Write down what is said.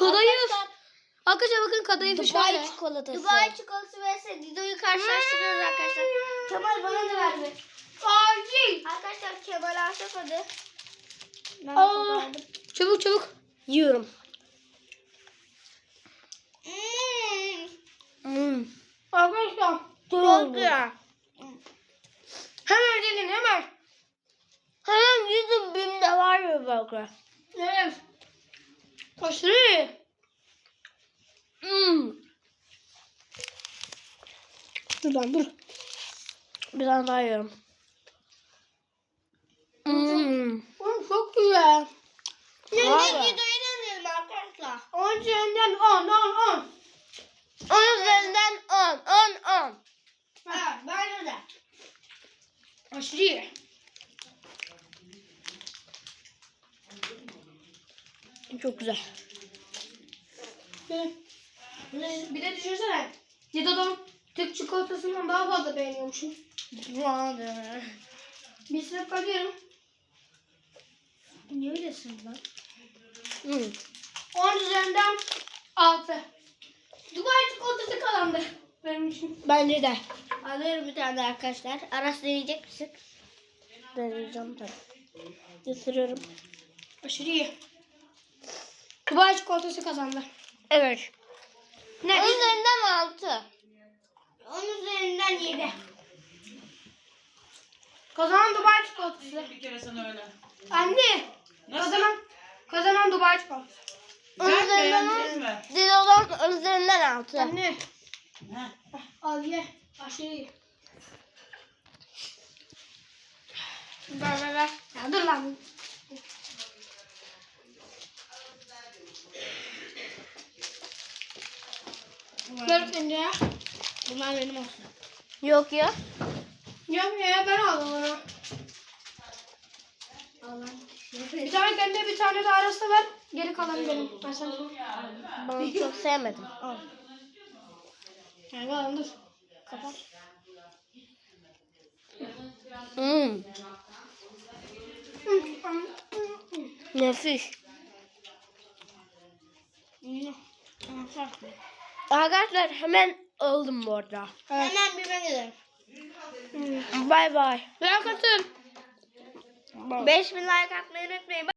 Kadayıf. Arkadaşlar bakın kadayıf Dubai şöyle. çikolatası. Dubai çikolatası vs Dido'yu karşılaştırıyoruz arkadaşlar. Kemal bana da ver bir. Acil. Arkadaşlar Kemal Asaf adı. Ben Aa. çok aldım. Çabuk çabuk. Yiyorum. Hmm. Hmm. Arkadaşlar. Çok güzel. Hemen gelin hemen. Hemen bimde var ya böyle. Evet. Aşırı iyi. Hmm. Dur lan dur. Bir tane daha yiyorum. Hmm. Oğlum çok güzel. Şimdi Vay be. Dido'yu deneyelim arkadaşlar. 10 üzerinden 10 10 10. Onun üzerinden 10, 10, 10. Ha, bence de. Aşırı iyi. Çok güzel. Bir de, düşünsene. Dido'dan Türk çikolatasından daha fazla beğeniyormuşum. Vardı. Bir sınıf kalıyorum. Niye öylesin lan? Hmm. 10 üzerinden 6. Dubai çikolatası kazandı benim için. Bence de. Alıyorum bir tane de arkadaşlar. Aras deneyecek misin? Deneyeceğim tabii. Isırıyorum. Aşırı iyi. Dubai çikolatası kazandı. Evet. Ne? Onun üzerinden 6. Onun üzerinden 7. Kazanan Dubai çikolatası. Bir kere sana öyle. Anne. Nasıl? Kazanan, kazanan Dubai çikolatası. Onun Sen üzerinden beğendiniz mi? Dilo'dan onun üzerinden 6. Anne. Heh. Al ye. Aşırı iyi. Ver ver ver. Ya dur lan. Ver ya. Bunlar benim olsun. Yok ya. Yok ya ben aldım onu. Bir tane kendine bir tane de arası ver. Geri kalanı benim. Ben sana çok sevmedim. Yani kalan dur. Kapat. Hmm. Nefis. Arkadaşlar hemen aldım bu arada. Hemen bir ben gidelim. Bay bay. Ve katıl. 5000 like atmayı unutmayın.